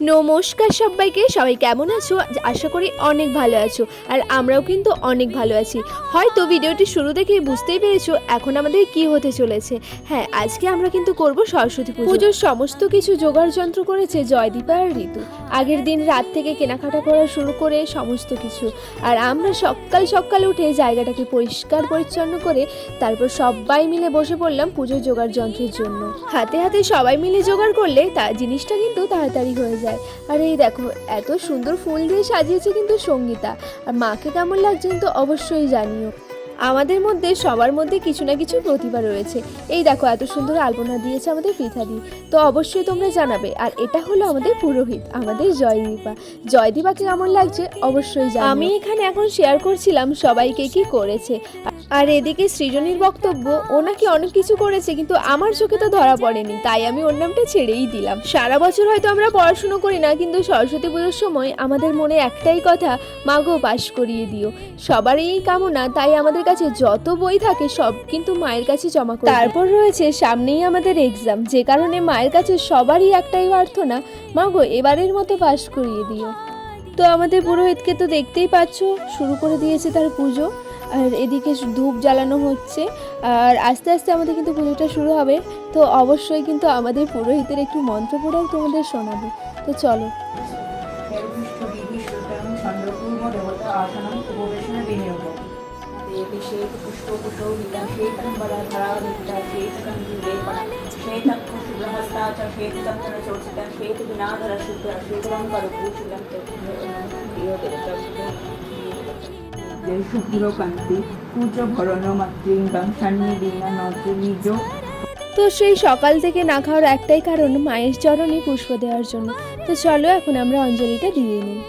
নমস্কার সবাইকে, সবাই কেমন আছো? আশা করি অনেক ভালো আছো আর আমরাও কিন্তু অনেক ভালো আছি। হয়তো ভিডিওটি শুরু থেকেই বুঝতেই পেরেছ এখন আমাদের কি হতে চলেছে। হ্যাঁ আজকে আমরা কিন্তু করব সরস্বতী পুজো। পুজোর সমস্ত কিছু জোগাড় যন্ত্র করেছে জয়দীপা আর ঋতু। আগের দিন রাত থেকে কেনাকাটা করা শুরু করে সমস্ত কিছু। আর আমরা সকাল সকাল উঠে জায়গাটাকে পরিষ্কার পরিচ্ছন্ন করে তারপর সবাই মিলে বসে পড়লাম পুজোর জোগাড় যন্ত্রের জন্য। হাতে হাতে সবাই মিলে জোগাড় করলে তা জিনিসটা কিন্তু তাড়াতাড়ি হয়ে যায়। আর এই দেখো, এত সুন্দর ফুল দিয়ে সাজিয়েছে কিন্তু সঙ্গীতা। আর মাকে কেমন লাগছে কিন্তু অবশ্যই জানিও। আমাদের মধ্যে, সবার মধ্যে কিছু না কিছু প্রতিভা রয়েছে। এই দেখো, এত সুন্দর আলপনা দিয়েছে আমাদের পৃথাদি। তো অবশ্যই তোমরা জানাবে। আর এটা হলো আমাদের পুরোহিত, আমাদের জয়দীপা। জয়দীপাকে কেমন লাগছে অবশ্যই আমি এখানে এখন শেয়ার করছিলাম সবাইকে কি করেছে। আর এদিকে সৃজনীর বক্তব্য, ও নাকি অনেক কিছু করেছে, কিন্তু আমার চোখে তো ধরা পড়েনি, তাই আমি ওর নামটা ছেড়েই দিলাম। সারা বছর হয়তো আমরা পড়াশুনো করি না, কিন্তু সরস্বতী পুজোর সময় আমাদের মনে একটাই কথা মাগো পাশ করিয়ে দিও। সবারই এই কামনা, তাই আমাদের কাছে যত বই থাকে, সব কিন্তু মায়ের কাছে জমা করি তারপর রয়েছে সামনেই আমাদের এক্সাম যে কারণে মায়ের কাছে সবারই একটাই প্রার্থনা মাগো এবারের মতো পাশ করিয়ে দিও। তো আমাদের পুরোহিতকে তো দেখতেই পাচ্ছ, শুরু করে দিয়েছে তার পুজো। আর এদিকে ধূপ জ্বালানো হচ্ছে আর আস্তে আস্তে আমাদের কিন্তু পুজোটা শুরু হবে তো অবশ্যই কিন্তু আমাদের পুরোহিতের একটু মন্ত্র পড়াও তোমাদের শোনাবো তো চলো निर्विष्टुभिः শুক্রকান্তি ভরণ মাতৃঙ্গাম নিজ। তো সেই সকাল থেকে না খাওয়ার একটাই কারণ মায়ের চরণে পুষ্প দেওয়ার জন্য। তো চলো এখন আমরা অঞ্জলিটা দিয়ে নিই।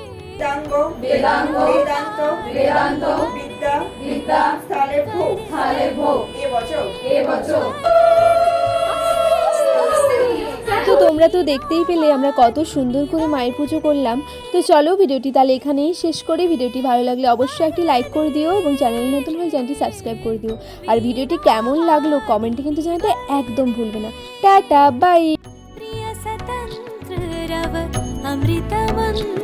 তোমরা তো দেখতেই পেলে আমরা কত সুন্দর করে মায়ের পুজো করলাম তো চলো ভিডিওটি তাহলে এখানেই শেষ করে ভিডিওটি ভালো লাগলে অবশ্যই একটি লাইক করে দিও এবং চ্যানেল নতুন হলে চ্যানেলটি সাবস্ক্রাইব করে দিও আর ভিডিওটি কেমন লাগলো কমেন্টে কিন্তু জানাতে একদম ভুলবে না টাটা বাই प्रिय